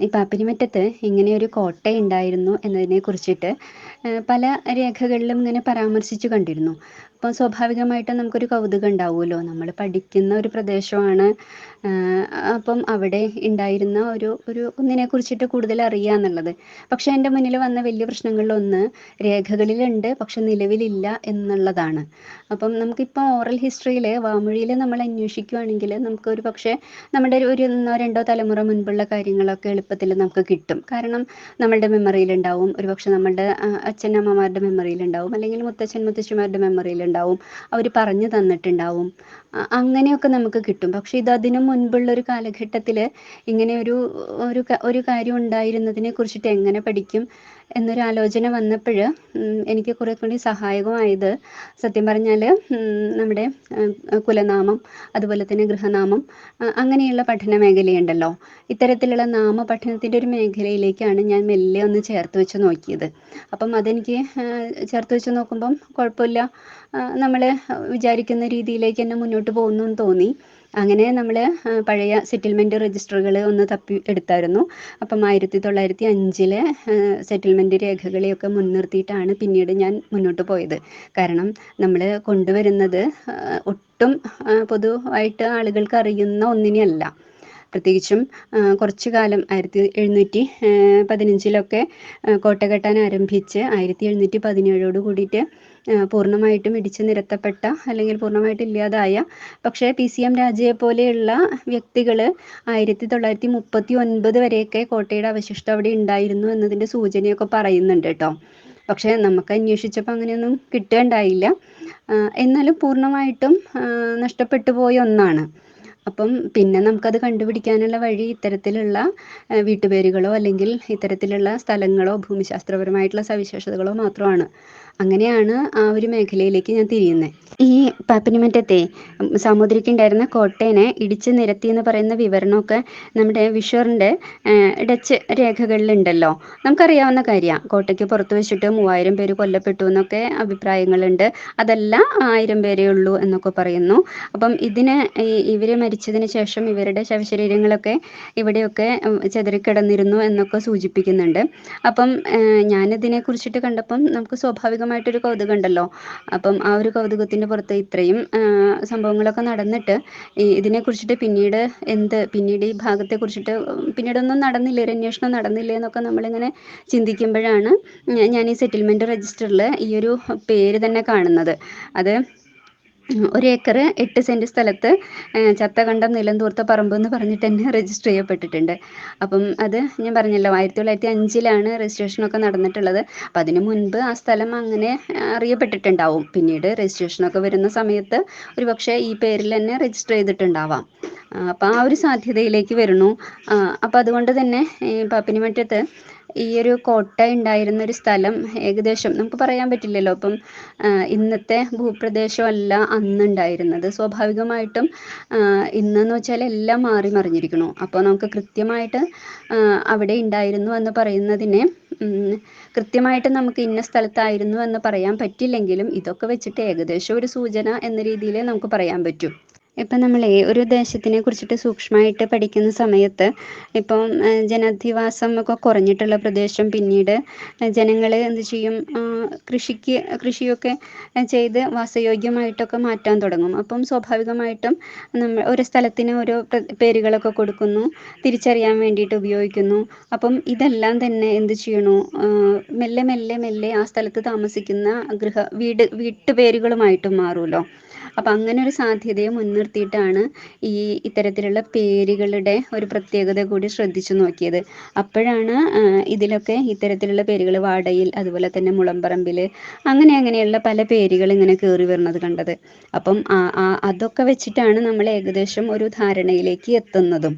ഈ പാപ്പിനിമറ്റത്ത് ഇങ്ങനെ ഒരു ഉണ്ടായിരുന്നു എന്നതിനെ കുറിച്ചിട്ട് പല രേഖകളിലും ഇങ്ങനെ പരാമർശിച്ചു കണ്ടിരുന്നു. അപ്പോൾ സ്വാഭാവികമായിട്ടും നമുക്കൊരു കൗതുകം ഉണ്ടാവുമല്ലോ. നമ്മൾ പഠിക്കുന്ന ഒരു പ്രദേശമാണ്. അപ്പം അവിടെ ഉണ്ടായിരുന്ന ഒരു ഒരു ഒന്നിനെ കുറിച്ചിട്ട് കൂടുതൽ അറിയുക എന്നുള്ളത്. പക്ഷെ എന്റെ മുന്നിൽ വന്ന വലിയ പ്രശ്നങ്ങളിലൊന്ന് രേഖകളിലുണ്ട് പക്ഷെ നിലവിലില്ല എന്നുള്ളതാണ്. അപ്പം നമുക്കിപ്പോൾ ഓറൽ ഹിസ്റ്ററിയിൽ വാമൊഴിയിൽ നമ്മൾ അന്വേഷിക്കുകയാണെങ്കിൽ നമുക്കൊരു പക്ഷേ നമ്മുടെ ഒരു ഒന്നോ രണ്ടോ തലമുറ മുൻപുള്ള കാര്യങ്ങളൊക്കെ എളുപ്പത്തിൽ നമുക്ക് കിട്ടും. കാരണം നമ്മളുടെ മെമ്മറിയിലുണ്ടാവും ഒരുപക്ഷെ നമ്മളുടെ അച്ഛനമ്മമാരുടെ മെമ്മറിയിലുണ്ടാവും അല്ലെങ്കിൽ മുത്തച്ഛൻ മുത്തശ്ശിമാരുടെ മെമ്മറിയിലുണ്ടാവും അവർ പറഞ്ഞു തന്നിട്ടുണ്ടാവും. അങ്ങനെയൊക്കെ നമുക്ക് കിട്ടും. പക്ഷെ ഇത് അതിനു മുൻപുള്ള ഒരു കാലഘട്ടത്തിൽ ഇങ്ങനെ ഒരു ഒരു ഒരു കാര്യം ഉണ്ടായിരുന്നതിനെ കുറിച്ചിട്ട് എങ്ങനെ പഠിക്കും? എന്നൊരു ആലോചന വന്നപ്പോൾ എനിക്ക് കുറെ കൂടി സഹായകമായത് സത്യം പറഞ്ഞാൽ നമ്മുടെ കുലനാമം അതുപോലെ തന്നെ ഗൃഹനാമം അങ്ങനെയുള്ള പഠന മേഖലയുണ്ടല്ലോ. ഇത്തരത്തിലുള്ള നാമ പഠനത്തിന്റെ ഒരു മേഖലയിലേക്കാണ് ഞാൻ മെല്ലെ ഒന്ന് ചേർത്ത് വെച്ച് നോക്കിയത്. അപ്പം അതെനിക്ക് ചേർത്ത് വെച്ച് നോക്കുമ്പം കുഴപ്പമില്ല. നമ്മൾ വിചാരിക്കുന്ന രീതിയിലേക്ക് തന്നെ മുന്നോട്ട് പോകുന്നു തോന്നി. അങ്ങനെ നമ്മൾ പഴയ സെറ്റിൽമെന്റ് രജിസ്റ്ററുകൾ ഒന്ന് തപ്പി എടുത്തായിരുന്നു. അപ്പം ആയിരത്തി തൊള്ളായിരത്തി അഞ്ചിലെ സെറ്റിൽമെന്റ് രേഖകളെയൊക്കെ മുൻനിർത്തിയിട്ടാണ് പിന്നീട് ഞാൻ മുന്നോട്ട് പോയത്. കാരണം നമ്മൾ കൊണ്ടുവരുന്നത് ഒട്ടും പൊതുവായിട്ട് ആളുകൾക്ക് അറിയുന്ന ഒന്നിനെയല്ല. പ്രത്യേകിച്ചും കുറച്ചു കാലം ആയിരത്തി എഴുന്നൂറ്റി പതിനഞ്ചിലൊക്കെ കോട്ട കെട്ടാൻ ആരംഭിച്ച് ആയിരത്തി എഴുന്നൂറ്റി പതിനേഴോട് കൂടിയിട്ട് പൂർണമായിട്ടും ഇടിച്ചു നിരത്തപ്പെട്ട അല്ലെങ്കിൽ പൂർണമായിട്ട് ഇല്ലാതായ പക്ഷേ പി സി എം രാജയെ പോലെയുള്ള വ്യക്തികൾ ആയിരത്തി തൊള്ളായിരത്തി മുപ്പത്തി ഒൻപത് വരെയൊക്കെ കോട്ടയുടെ അവശിഷ്ടം അവിടെ ഉണ്ടായിരുന്നു എന്നതിന്റെ സൂചനയൊക്കെ പറയുന്നുണ്ട് കേട്ടോ. പക്ഷേ നമുക്ക് അന്വേഷിച്ചപ്പോൾ അങ്ങനെയൊന്നും കിട്ടുകയുണ്ടായില്ല എന്നാലും പൂർണമായിട്ടും നഷ്ടപ്പെട്ടു പോയ ഒന്നാണ്. അപ്പം പിന്നെ നമുക്കത് കണ്ടുപിടിക്കാനുള്ള വഴി ഇത്തരത്തിലുള്ള വീട്ടുപേരുകളോ അല്ലെങ്കിൽ ഇത്തരത്തിലുള്ള സ്ഥലങ്ങളോ ഭൂമിശാസ്ത്രപരമായിട്ടുള്ള സവിശേഷതകളോ മാത്രമാണ്. അങ്ങനെയാണ് ആ ഒരു മേഖലയിലേക്ക് ഞാൻ തിരിയുന്നത് ഈ പാപ്പിനിമറ്റത്തെ സാമൂതിരിക്കുണ്ടായിരുന്ന കോട്ടേനെ ഇടിച്ച് നിരത്തി എന്ന് പറയുന്ന വിവരണമൊക്കെ നമ്മുടെ വിഷറിന്റെ ഡച്ച് രേഖകളിലുണ്ടല്ലോ. നമുക്കറിയാവുന്ന കാര്യമാണ് കോട്ടയ്ക്ക് പുറത്ത് വെച്ചിട്ട് മൂവായിരം പേര് കൊല്ലപ്പെട്ടു എന്നൊക്കെ അഭിപ്രായങ്ങളുണ്ട്. അതല്ല ആയിരം പേരേ ഉള്ളൂ എന്നൊക്കെ പറയുന്നു. അപ്പം ഇതിന് ഇവർ മരിച്ചതിന് ശേഷം ഇവരുടെ ശവശരീരങ്ങളൊക്കെ ഇവിടെയൊക്കെ ചെതറിക്കിടന്നിരുന്നു എന്നൊക്കെ സൂചിപ്പിക്കുന്നുണ്ട്. അപ്പം ഞാനിതിനെ കുറിച്ചിട്ട് കണ്ടപ്പം നമുക്ക് സ്വാഭാവികമായിട്ടൊരു കൗതുകം ഉണ്ടല്ലോ അപ്പം ആ ഒരു കൗതുകത്തിന്റെ പുറത്ത് ഇത്രയും സംഭവങ്ങളൊക്കെ നടന്നിട്ട് ഇതിനെ കുറിച്ചിട്ട് പിന്നീട് എന്ത് പിന്നീട് ഈ കുറിച്ചിട്ട് പിന്നീടൊന്നും നടന്നില്ല ഒരു അന്വേഷണം നടന്നില്ല എന്നൊക്കെ നമ്മളിങ്ങനെ ചിന്തിക്കുമ്പോഴാണ് ഞാൻ ഈ സെറ്റിൽമെന്റ് രജിസ്റ്ററിൽ ഈ ഒരു പേര് തന്നെ കാണുന്നത്. അത് ഒരു ഏക്കർ എട്ട് സെന്റ് സ്ഥലത്ത് ചത്തകണ്ടം നിലന്തൂർത്ത പറമ്പ് എന്ന് പറഞ്ഞിട്ട് തന്നെ രജിസ്റ്റർ ചെയ്യപ്പെട്ടിട്ടുണ്ട്. അപ്പം അത് ഞാൻ പറഞ്ഞല്ലോ ആയിരത്തി തൊള്ളായിരത്തി അഞ്ചിലാണ് രജിസ്ട്രേഷനൊക്കെ നടന്നിട്ടുള്ളത്. അപ്പം അതിന് മുൻപ് ആ സ്ഥലം അങ്ങനെ അറിയപ്പെട്ടിട്ടുണ്ടാവും. പിന്നീട് രജിസ്ട്രേഷനൊക്കെ വരുന്ന സമയത്ത് ഒരു പക്ഷേ ഈ പേരിൽ തന്നെ രജിസ്റ്റർ ചെയ്തിട്ടുണ്ടാവാം. അപ്പം ആ ഒരു സാധ്യതയിലേക്ക് വരുന്നു. അപ്പം അതുകൊണ്ട് തന്നെ പാപ്പിനിമറ്റത്ത് ഈ ഒരു കോട്ട ഉണ്ടായിരുന്ന ഒരു സ്ഥലം ഏകദേശം നമുക്ക് പറയാൻ പറ്റില്ലല്ലോ. അപ്പം ഇന്നത്തെ ഭൂപ്രദേശമല്ല അന്നുണ്ടായിരുന്നത്. സ്വാഭാവികമായിട്ടും ഇന്നെന്ന് വെച്ചാൽ എല്ലാം മാറി മറിഞ്ഞിരിക്കുന്നു. അപ്പോൾ നമുക്ക് കൃത്യമായിട്ട് അവിടെ ഉണ്ടായിരുന്നു എന്ന് പറയുന്നതിനെ കൃത്യമായിട്ട് നമുക്ക് ഇന്ന സ്ഥലത്തായിരുന്നു എന്ന് പറയാൻ പറ്റില്ലെങ്കിലും ഇതൊക്കെ വെച്ചിട്ട് ഏകദേശം ഒരു സൂചന എന്ന രീതിയിൽ നമുക്ക് പറയാൻ പറ്റും. ഇപ്പം നമ്മൾ ഒരു ദേശത്തിനെ കുറിച്ചിട്ട് സൂക്ഷ്മമായിട്ട് പഠിക്കുന്ന സമയത്ത് ഇപ്പം ജനാധിവാസം ഒക്കെ കുറഞ്ഞിട്ടുള്ള പ്രദേശം പിന്നീട് ജനങ്ങൾ എന്ത് ചെയ്യും? കൃഷിക്ക് കൃഷിയൊക്കെ ചെയ്ത് വാസയോഗ്യമായിട്ടൊക്കെ മാറ്റാൻ തുടങ്ങും. അപ്പം സ്വാഭാവികമായിട്ടും നമ്മൾ ഒരു സ്ഥലത്തിന് ഓരോ പേരുകളൊക്കെ കൊടുക്കുന്നു തിരിച്ചറിയാൻ വേണ്ടിയിട്ട് ഉപയോഗിക്കുന്നു. അപ്പം ഇതെല്ലാം തന്നെ എന്ത് ചെയ്യണു? മെല്ലെ മെല്ലെ മെല്ലെ ആ സ്ഥലത്ത് താമസിക്കുന്ന ഗൃഹ വീട് വീട്ടുപേരുകളുമായിട്ടും മാറുമല്ലോ അപ്പം അങ്ങനെ ഒരു സാധ്യതയെ മുൻനിർത്തിയിട്ടാണ് ഈ ഇത്തരത്തിലുള്ള പേരുകളുടെ ഒരു പ്രത്യേകത കൂടി ശ്രദ്ധിച്ചു നോക്കിയത്. അപ്പോഴാണ് ഇതിലൊക്കെ ഇത്തരത്തിലുള്ള പേരുകൾ വാടയിൽ അതുപോലെ തന്നെ മുളമ്പറമ്പിൽ അങ്ങനെ അങ്ങനെയുള്ള പല പേരുകൾ ഇങ്ങനെ കയറി വരുന്നത് കണ്ടത്. അപ്പം അതൊക്കെ വെച്ചിട്ടാണ് നമ്മൾ ഏകദേശം ഒരു ധാരണയിലേക്ക് എത്തുന്നതും.